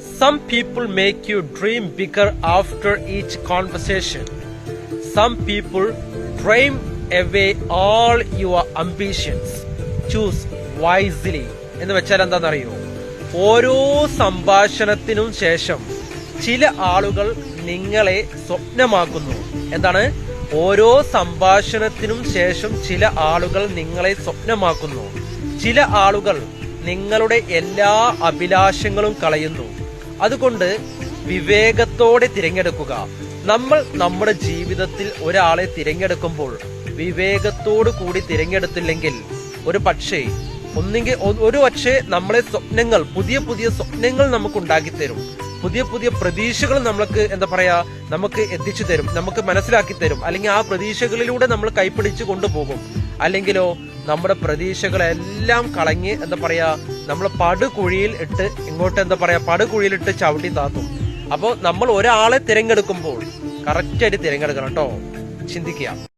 Some people make you dream bigger after each conversation. Some people dream away all your ambitions. Choose wisely. എന്ന് വെച്ചാൽ എന്താണെന്നറിയോ ഓരോ സംഭാഷണത്തിനും ശേഷം ചില ആളുകൾ നിങ്ങളെ സ്വപ്നമാക്കുന്നു എന്താണ് ഓരോ സംഭാഷണത്തിനും ശേഷം ചില ആളുകൾ നിങ്ങളെ സ്വപ്നമാക്കുന്നു ചില ആളുകൾ നിങ്ങളുടെ എല്ലാ അഭിലാഷങ്ങളും കളയുന്നു അതുകൊണ്ട് വിവേകത്തോടെ തിരഞ്ഞെടുക്കുക. നമ്മൾ നമ്മുടെ ജീവിതത്തിൽ ഒരാളെ തിരഞ്ഞെടുക്കുമ്പോൾ വിവേകത്തോടു കൂടി തിരഞ്ഞെടുത്തില്ലെങ്കിൽ ഒരു പക്ഷേ ഒന്നെങ്കിൽ ഒരു പക്ഷേ നമ്മളെ സ്വപ്നങ്ങൾ പുതിയ പുതിയ സ്വപ്നങ്ങൾ നമുക്ക് ഉണ്ടാക്കി തരും പുതിയ പുതിയ പ്രതീക്ഷകൾ നമ്മൾക്ക് എന്താ പറയാ നമുക്ക് എത്തിച്ചു തരും നമുക്ക് മനസ്സിലാക്കി തരും. അല്ലെങ്കിൽ ആ പ്രതീക്ഷകളിലൂടെ നമ്മൾ കൈപ്പിടിച്ച് കൊണ്ടുപോകും. അല്ലെങ്കിലോ നമ്മുടെ പ്രതീക്ഷകളെല്ലാം കളഞ്ഞ് എന്താ പറയാ നമ്മൾ പടുകുഴിയിൽ ഇട്ട് ഇങ്ങോട്ട് എന്താ പറയാ പടുകുഴിയിലിട്ട് ചവിട്ടി താത്തും. അപ്പോൾ നമ്മൾ ഒരാളെ തിരഞ്ഞെടുക്കുമ്പോൾ കറക്റ്റായിട്ട് തിരഞ്ഞെടുക്കണം കേട്ടോ ചിന്തിക്കുക.